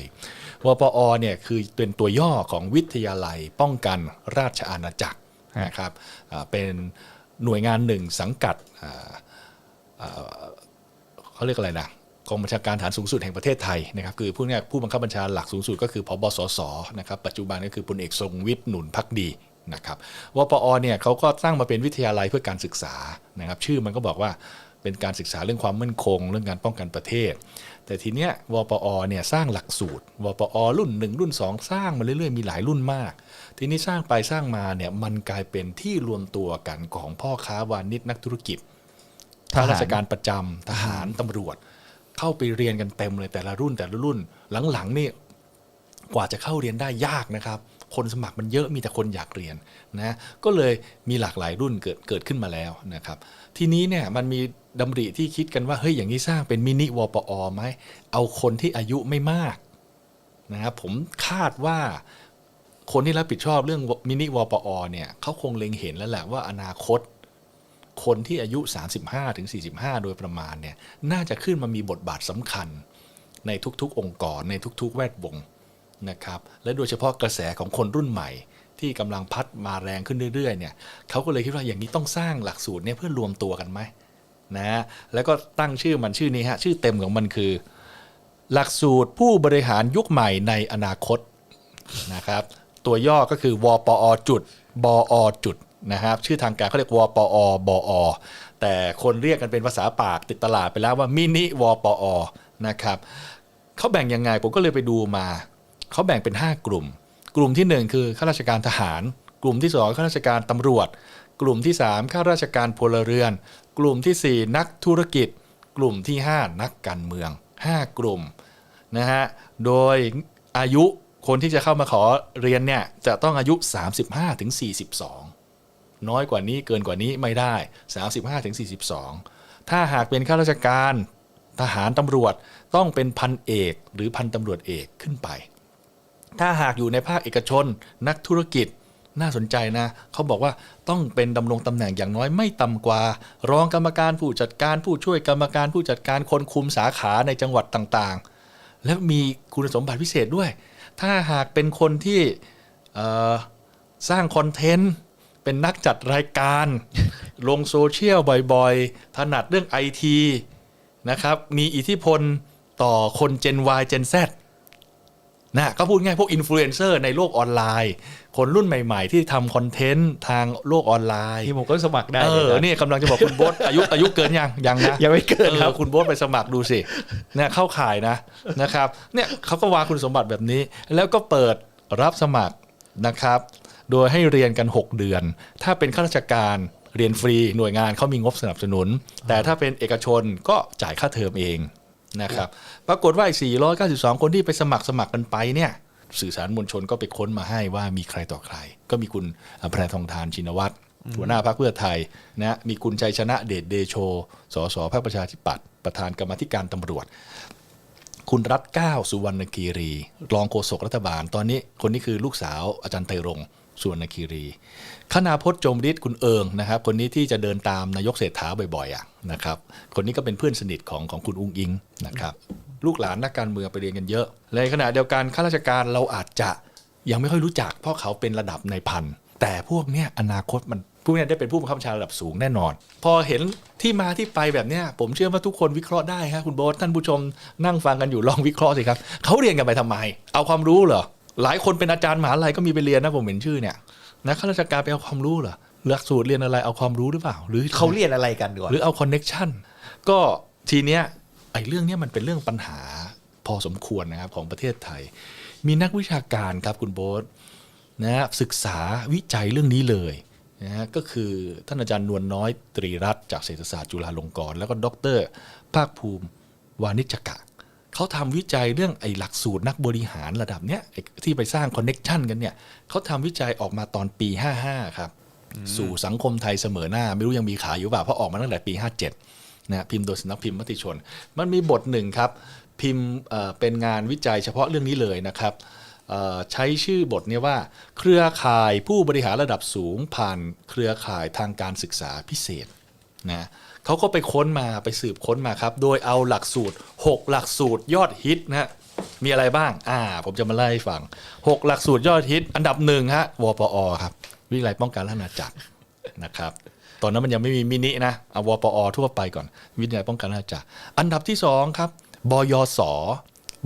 ย วปอเนี่ยคือเป็นตัวย่อของวิทยาลัยป้องกันราชอาณาจักรนะครับเป็นหน่วยงานหนึ่งสังกัดเขาเรียกอะไรนะกองบัญชาการฐานสูงสุดแห่งประเทศไทยนะครับคือผู้นี้ผู้บังคับบัญชาหลักสูงสุดก็คือพบสสนะครับปัจจุบันก็คือพลเอกทรงวิทย์หนุนพักดีนะครับวปอเนี่ยเขาก็ตั้างมาเป็นวิทยาลัยเพื่อการศึกษานะครับ ชื่อมันก็บอกว่าเป็นการศึกษาเรื่องความมั่นคง เรื่องการป้องกันประเทศ แต่ทีเนี้ยวปอเนี่ยสร้างหลักสูตรวปอรุ่น 1 รุ่น 2 สร้างมาเรื่อยๆมีหลายรุ่นมาก ทีนี้สร้างไปสร้างมาเนี่ยมันกลายเป็นที่รวมตัวกันของพ่อค้าวานิชนักธุรกิจทหารข้าราชการประจำทหารตำรวจ เข้าไปเรียนกันเต็มเลยแต่ละรุ่นแต่ละรุ่นหลังๆนี่กว่าจะเข้าเรียนได้ยากนะครับ คนสมัครมันเยอะมีแต่คนอยากเรียนนะก็เลยมีหลากหลายรุ่นเกิดเกิดขึ้นมาแล้วนะครับทีนี้เนี่ยมันมีดำริที่คิดกันว่าเฮ้ยอย่างนี้สร้างเป็นมินิวปอไหมเอาคนที่อายุไม่มากนะครับผมคาดว่าคนที่รับผิดชอบเรื่องมินิวปอเนี่ยเขาคงเล็งเห็นแล้วแหละว่าอนาคต คนที่อายุ 35ถึง45 โดยประมาณเนี่ยน่าจะขึ้นมามีบทบาทสำคัญในทุกๆ องค์กรในทุก ๆ แวดวง นะครับและโดยเฉพาะกระแสของคนรุ่นใหม่ ที่กำลังพัดมาแรงขึ้นเรื่อยๆเนี่ยเขาก็เลยคิดว่าอย่างนี้ต้องสร้างหลักสูตรเนี่ยเพื่อรวมตัวกันไหมนะแล้วก็ตั้งชื่อมันชื่อนี้ฮะชื่อเต็มของมันคือ หลักสูตรผู้บริหารยุคใหม่ในอนาคตนะครับตัวย่อก็คือวปอจุดบอจุดนะครับชื่อทางการเขาเรียกวปอบอแต่คนเรียกกันเป็นภาษาปากติดตลาดไปแล้วว่ามินิวปอนะครับเขาแบ่งยังไงผมก็เลยไปดูมา เขาแบ่งเป็น 5 กลุ่ม กลุ่มทีหนึ่1 คือข้าราชการทหาร กลุ่มที่ 2 ข้าราชการตำรวจ กลุ่มที่ 3 ข้าราชการพลเรือน กลุ่มทีสี่ 4 นักธุรกิจ กลุ่มที่ 5 นักการเมือง 5 กลุ่มนะฮะ โดยอายุคนที่จะเข้ามาขอเรียนเนี่ยจะต้องอายุ 35ถึง42 น้อยกว่านี้เกินกว่านี้ไม่ได้ 35ถึง42 ถ้าหากเป็นข้าราชการทหารตำรวจต้องเป็นพันเอกหรือพันตำรวจเอกขึ้นไป ถ้าหากอยู่ในภาคเอกชน นักธุรกิจน่าสนใจนะ เขาบอกว่าต้องเป็นดำรงตำแหน่งอย่างน้อยไม่ต่ำกว่า รองกรรมการผู้จัดการผู้ช่วยกรรมการผู้จัดการคนคุมสาขาในจังหวัดต่างๆ และมีคุณสมบัติพิเศษด้วย ถ้าหากเป็นคนที่สร้างคอนเทนต์เป็นนักจัดรายการ ลงโซเชียลบ่อยๆ ถนัดเรื่องไอทีนะครับ มีอิทธิพลต่อคน Gen Y Gen Z นะก็พูดง่ายพวกอินฟลูเอนเซอร์ในโลกออนไลน์ คนรุ่นใหม่ ๆ ที่ทำคอนเทนต์ทางโลกออนไลน์ที่ผมก็สมัครได้เอเลยอนะเนี่ยกำลังจะบอกคุณโบ๊ทอายุอายุเกินยังยังนะยังไม่เกินครับออคุณโบ๊ทไปสมัครดูสิเนี่ยเข้าข่ายนะนะครับเนี่ยเขาก็วางคุณสมบัติแบบนี้ แล้วก็เปิดรับสมัครนะครับ โดยให้เรียนกัน 6 เดือน ถ้าเป็นข้าราชการเรียนฟรีหน่วยงานเขามีงบสนับสนุน แต่ถ้าเป็นเอกชนก็จ่ายค่าเทอมเอง นะครับปรากฏว่าไอ้492 คนที่ไปสมัครสมัครกันไปเนี่ยสื่อสารมวลชนก็ไปค้นมาให้ว่ามีใครต่อใคร ก็มีคุณแพรทองทานชินวัตรหัวหน้าพรรคเพื่อไทยนะมีคุณชัยชนะเดชเดโชสสพรรคประชาธิปัตย์ประธานกรรมาธิการตำรวจ คุณรัฐเก้าวสุวรรณคีรี รองโฆษกรัฐบาล ตอนนี้คนนี้คือลูกสาวอาจารย์ไตรรงค์ สุวรรณคีรีคณาพจน์จมฤทธิ์คุณเอิงนะครับ คนนี้ที่จะเดินตามนายกเศรษฐาบ่อยๆอะนะครับ คนนี้ก็เป็นเพื่อนสนิทของของคุณอุ้งอิงนะครับ ลูกหลานนักการเมืองไปเรียนกันเยอะในขณะเดียวกันข้าราชการเราอาจจะยังไม่ค่อยรู้จัก เพราะเขาเป็นระดับในพันแต่พวกเนี้ยอนาคตมันพวกเนี้ยได้เป็นผู้บังคับบัญชาระดับสูงแน่นอน พอเห็นที่มาที่ไปแบบเนี้ยผมเชื่อว่าทุกคนวิเคราะห์ได้ครับคุณโบ๊ทท่านผู้ชมนั่งฟังกันอยู่ลองวิเคราะห์สิครับเขาเรียนกันไปทำไม เอาความรู้เหรอ หลายคนเป็นอาจารย์มหาลัยก็มีไปเรียนนะผมเห็นชื่อเนี่ยนะข้าราชการไปเอาความรู้เหรอหลักสูตรเรียนอะไรเอาความรู้หรือเปล่า หรือเขาเรียนอะไรกันดีกว่าหรือเอาคอนเน็กชันก็ทีเนี้ยไอ้เรื่องเนี้ยมันเป็นเรื่องปัญหาพอสมควรนะครับของประเทศไทย มีนักวิชาการครับคุณโบ๊ทนะศึกษาวิจัยเรื่องนี้เลยนะก็คือท่านอาจารย์นวลน้อยตรีรัตน์จากเศรษฐศาสตร์จุฬาลงกรณ์แล้วก็ดร ภาคภูมิวานิชกะ เขาทำวิจัยเรื่องไอ้หลักสูตรนักบริหารระดับเนี้ยไอ้ที่ไปสร้างคอนเน็กชันกันเนี่ยเขาทำวิจัยออกมาตอนปี 55 ครับ สู่สังคมไทยเสมอหน้า ไม่รู้ยังมีขายอยู่เปล่าเพราะออกมาตั้งแต่ปี 57นะพิมพ์โดยสำนักพิมพ์มติชน มันมีบทหนึ่งครับ พิมพ์เอ่อเป็นงานวิจัยเฉพาะเรื่องนี้เลยนะครับเอ่อใช้ชื่อบทเนี้ว่า เครือข่ายผู้บริหารระดับสูงผ่านเครือข่ายทางการศึกษาพิเศษนะ เขาก็ไปค้นมาไปสืบค้นมาครับ โดยเอาหลักสูตร 6 หลักสูตรยอดฮิตนะฮะมีอะไรบ้าง อ่า ผมจะมาไล่ให้ฟังหกหลักสูตรยอดฮิต อันดับหนึ่งฮะวปอครับ วิทยาลัยป้องกันและอาณาจักรนะครับ ตอนนั้นมันยังไม่มีมินินะ เอาวปอทั่วไปก่อน วิทยาลัยป้องกันและอาณาจักร อันดับที่สองครับ บยศ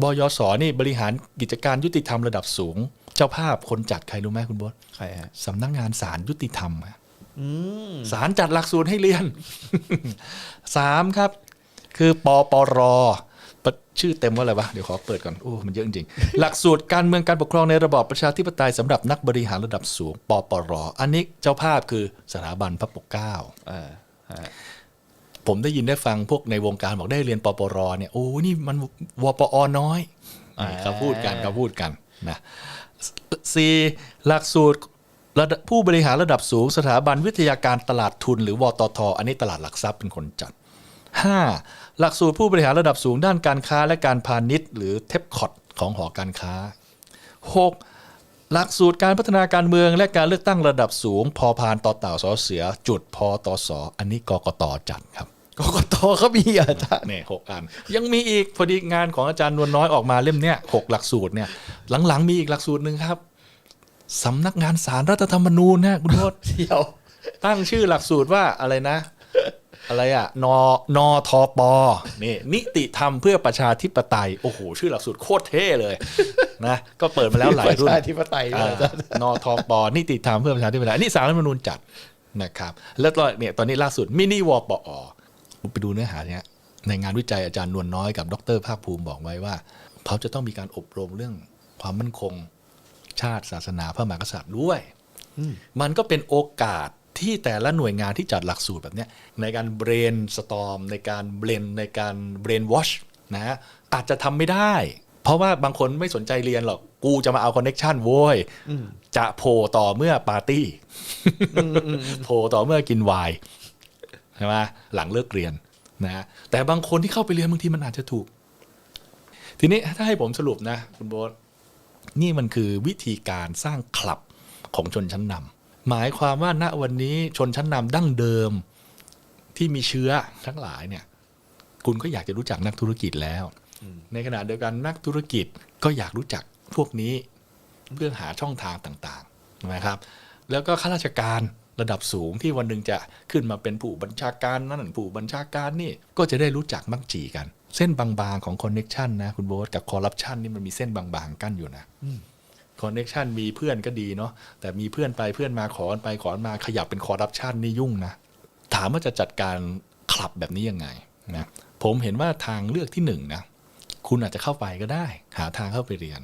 บยศ นี่บริหารกิจการยุติธรรมระดับสูง เจ้าภาพคนจัดใครรู้ไหมคุณบดใครฮะสำนักงานศาลยุติธรรม อะอืมศาลจัดหลักสูตรให้เรียนสามครับ คือปปรปะชื่อเต็มว่าอะไรวะ เดี๋ยวขอเปิดก่อน โอ้ มันเยอะจริงๆ หลักสูตรการเมืองการปกครองในระบอบประชาธิปไตยสำหรับนักบริหารระดับสูง ปปร อันนี้เจ้าภาพคือสถาบันพระปกเกล้าอ่าฮะผมได้ยินได้ฟังพวกในวงการบอกได้เรียนปปรเนี่ย โอ้ นี่มันวปอน้อยนี่เขาพูดกันเขาพูดกันนะสี่หลักสูตร ระดับผู้บริหารระดับสูงสถาบันวิทยาการตลาดทุน หรือวตทอันนี้ตลาดหลักทรัพย์เป็นคนจัด 5. หลักสูตรผู้บริหารระดับสูงด้านการค้าและการพาณิชย์ หรือเทปคอดของหอการค้า 6. หลักสูตรการพัฒนาการเมืองและการเลือกตั้งระดับสูง พอพานต่อเต่าสอเสือ จุดพอตอสออันนี้กกตจัดครับกกตเขามีอะอาจารย์เนี่ยหกอัน ยังมีอีกพอดีงานของอาจารย์นวลน้อยออกมาเล่มเนี้ยหกหลักสูตรเนี่ยหลังๆมีอีกหลักสูตรหนึ่งครับ สำนักงานสารรัฐธรรมนูญนะคุณโทษเดี๋ยว ตั้งชื่อหลักสูตรว่าอะไรนะ อะไรอะนนทปนี่นิติธรรมเพื่อประชาธิปไตย โอ้โห ชื่อหลักสูตรโคตรเท่เลยนะก็เปิดมาแล้วหลายรุ่ปนระชาธิปไตยด้วยอาจารย์นทปนิติธรรมเพื่อประชาธิปไตยนี่สารรัฐธรรมนูญจัดนะครับแล้วก็เนี่ยตอนนี้ล่าสุดมินิวปอไปดูเนื้อหาเนี่ยในงานวิจัยอาจารย์นวลน้อยกับดรภาคภูมิบอกไว้ว่า เขาจะต้องมีการอบรมเรื่องความมั่นคง ชาติศาสนาพระมหากษัตริย์ด้วย มันก็เป็นโอกาสที่แต่ละหน่วยงานที่จัดหลักสูตรแบบเนี้ยในการเบรนสตอมในการเบรนในการเบรนวอชนะฮะอาจจะทำไม่ได้ เพราะว่าบางคนไม่สนใจเรียนหรอก กูจะมาเอาคอนเน็ชันโว้ยจะโผล่ต่อเมื่อปาร์ตี้โผล่ต่อเมื่อกินไวน์ใช่ไหมหลังเลิกเรียนนะฮะแต่บางคนที่เข้าไปเรียนบางทีมันอาจจะถูก ทีนี้ถ้าให้ผมสรุปนะ คุณโบ๊ท นี่มันคือวิธีการสร้างคลับของชนชั้นนำหมายความว่าณวันนี้ชนชั้นนำดั้งเดิมที่มีเชื้อทั้งหลายเนี่ย คุณก็อยากจะรู้จักนักธุรกิจแล้ว ในขณะเดียวกันนักธุรกิจก็อยากรู้จักพวกนี้เพื่อหาช่องทางต่างๆนะครับ แล้วก็ข้าราชการ ระดับสูงที่วันหนึ่งจะขึ้นมาเป็นผู้บัญชาการนั่นผู้บัญชาการนี่ก็จะได้รู้จักมักจีกัน เส้นบางๆของคอนเน็ชันนะคุณโบ๊ทกับคอร์รัปชันนี่มันมีเส้นบางๆกั้นอยู่นะคอนเน็ชันมีเพื่อนก็ดีเนาะแต่มีเพื่อนไปเพื่อนมาขอกันไปขอกันมาขยับเป็นคอร์รัปชันนี่ยุ่งนะถามว่าจะจัดการคลับแบบนี้ยังไงนะผมเห็นว่าทางเลือกที่หนึ่งนะคุณอาจจะเข้าไปก็ได้ หาทางเข้าไปเรียน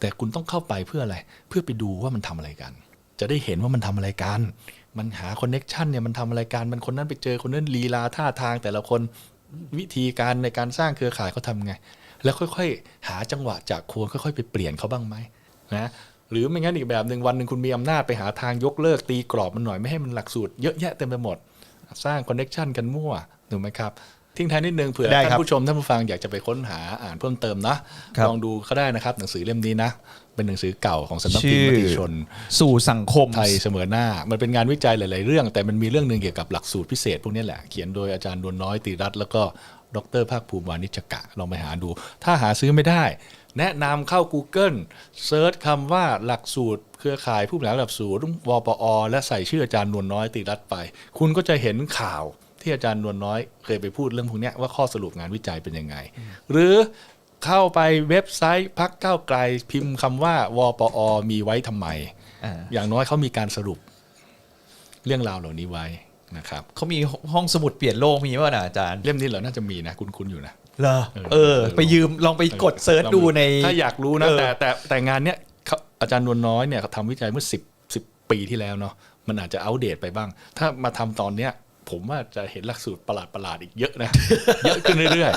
แต่คุณต้องเข้าไปเพื่ออะไร เพื่อไปดูว่ามันทำอะไรกัน จะได้เห็นว่ามันทำอะไรกัน มันหาคอนเน็ชันเนี่ยมันทำอะไรกัน มันคนนั้นไปเจอคนนั้นลีลาท่าทางแต่ละคนวิธีการในการสร้างเครือข่ายเขาทำไง แล้วค่อยๆ หาจังหวะจากควรค่อยๆ ไปเปลี่ยนเขาบ้างไหมนะหรือไม่งั้นอีกแบบหนึ่งวันหนึ่งคุณมีอำนาจไปหาทางยกเลิกตีกรอบมันหน่อยไม่ให้มันหลักสูตรเยอะแยะเต็มไปหมด สร้างคอนเน็ชันกันมั่วถูกไหมครับทิ้งท้ายนิดนึงเผื่อได้ครับท่านผู้ชมท่านผู้ฟังอยากจะไปค้นหาอ่านเพิ่มเติมนะครับลองดูก็ได้นะครับหนังสือเล่มนี้นะ เป็นหนังสือเก่าของสำนักพิมพ์มติชน สู่สังคมไทยเสมอหน้า มันเป็นงานวิจัยหลาย ๆ เรื่อง แต่มันมีเรื่องหนึ่งเกี่ยวกับหลักสูตรพิเศษพวกนี้แหละ เขียนโดยอาจารย์ดวนน้อยตีรัตน์แล้วก็ดรภาคภูมิวานิชกะลองไปหาดู ถ้าหาซื้อไม่ได้ แนะนำเข้า Google เซิร์ชคำว่าหลักสูตรเครือข่ายผู้บริหารระดับสูตรวปอ และใส่ชื่ออาจารย์นวลน้อยตีรัตน์ไป คุณก็จะเห็นข่าวที่อาจารย์นวลน้อยเคยไปพูดเรื่องพวกเนี้ยว่าข้อสรุปงานวิจัยเป็นยังไง หรือ เข้าไปเว็บไซต์พักก้าวไกลพิมพ์คำว่าวปอ มีไว้ทำไมอ่าอย่างน้อยเขามีการสรุปเรื่องราวเหล่านี้ไว้นะครับเขามีห้องสมุดเปลี่ยนโลกมีป่ะนะอาจารย์เล่มนี้เหรอน่าจะมีนะคุณคุณอยู่นะเหรอเออเออ ไปยืมลองไปกดเซิร์ชดูใน ถ้าอยากรู้นะเออแต่แต่แต่งานเนี้ยเขาอาจารย์นวลน้อยเนี่ยเขาทำวิจัยเมื่อสิบสิบปีที่แล้วเนาะมันอาจจะอัปเดตไปบ้าง ถ้ามาทำตอนเนี้ยผมว่าจะเห็นหลักสูตรประหลาดประหลาดๆอีกเยอะนะ เยอะขึ้นเรื่อย